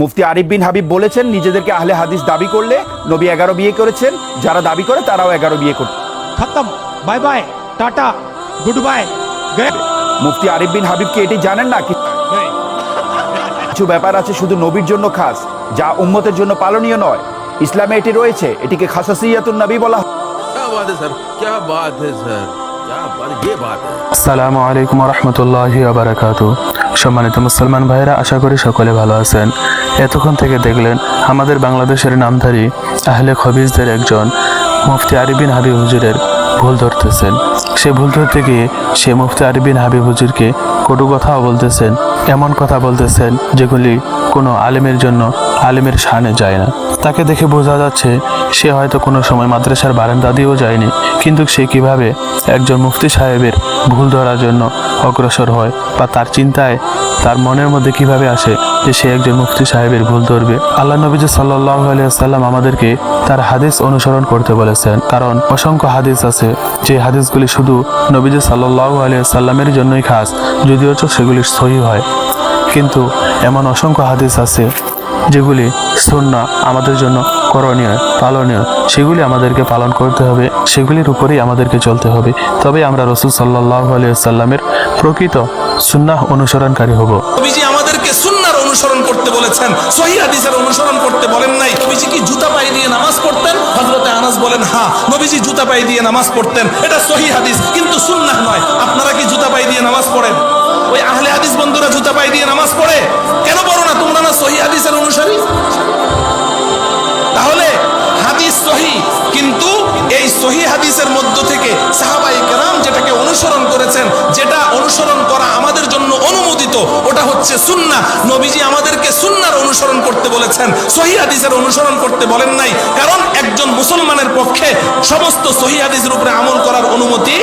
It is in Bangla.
মুফতি আরিফ বিন হাবিব বলেছেন নিজেদেরকে আহলে হাদিস দাবি করলে নবী এগারো বিয়ে করেছেন যারা দাবি করে তারাও এগারো বিয়ে করে খতম bye bye tata goodbye Mufti Arif bin হাবিবকে এটি জানেন না? কিছু ব্যাপার আছে শুধু নবীর জন্য খাস যা উম্মতের জন্য পালনীয় নয়। ইসলামে এটি রয়েছে এটিকে খাসাসিয়াতুন নবী বলা আসসালামু আলাইকুম রহমতুল্লাহ সম্মানিত মুসলমান ভাইরা আশা করি সকলে ভালো আছেন। এতক্ষণ থেকে দেখলেন আমাদের বাংলাদেশের নামধারী আহলে খবিজদের একজন মুফতি আরিবিন হাবিব হুজুরের ভুল ধরতেছেন। সে ভুল ধরতে গিয়ে সে মুফতি আরিবিন হাবিব হুজুরকে কটু কথাও বলতেছেন, এমন কথা বলতেছেন যেগুলি কোনো আলেমের জন্য আলেমের শানে যায় না। তাকে দেখে বোঝা যাচ্ছে সে হয়তো কোনো সময় মাদ্রাসার বারান্দা দিয়েও যায়নি, কিন্তু সে কীভাবে একজন মুফতি সাহেবের ভুল ধরার জন্য অগ্রসর হয় বা তার চিন্তায় তার মনের মধ্যে কীভাবে আসে যে সে একজন মুফতি সাহেবের ভুল ধরবে। আল্লাহ নবীজ সাল্লাহ আলিয়াল্লাম আমাদেরকে তার হাদিস অনুসরণ করতে বলেছেন। কারণ অসংখ্য হাদিস আছে, যে হাদিসগুলি শুধু নবীজ সাল্লাহ আলিয়াল্লামের জন্যই খাস, যদিও সেগুলি সহি হয়। কিন্তু এমন অসংখ্য হাদিস আছে, যেগুলি সুন্না আমাদের জন্য করণীয়, পালনীয়, সেগুলি আমাদেরকে পালন করতে হবে, সেগুলির উপরেই আমাদেরকে চলতে হবে। তবে আমরা রসুল সাল্লাহ আলিয়াল্লামের প্রকৃত সুন্নাহ অনুসরণকারী হব। আমাদেরকে বলেছেন, সহি হাদিসের অনুসরণ করতে বলেন নাই। নবীজি কি জুতা পায়ে দিয়ে নামাজ পড়তেন? হযরতে আনাস বলেন হ্যাঁ নবীজি জুতা পায়ে দিয়ে নামাজ পড়তেন। এটা সহি হাদিস, কিন্তু সুন্নাহ নয়। আপনারা কি জুতা পায়ে দিয়ে নামাজ পড়েন? ওই আহলে হাদিস বন্ধুরা জুতা পায়ে দিয়ে নামাজ পড়ে? কেন পড়ো না তোমরা না সহি হাদিসের ওটা হচ্ছে সুন্না নবীজি আমাদেরকে সুন্নার অনুসরণ করতে বলেছেন, সহি হাদিসের অনুসরণ করতে বলেন নাই। কারণ একজন মুসলমানের পক্ষে সমস্ত সহি হাদিসের উপরে আমল করার অনুমতি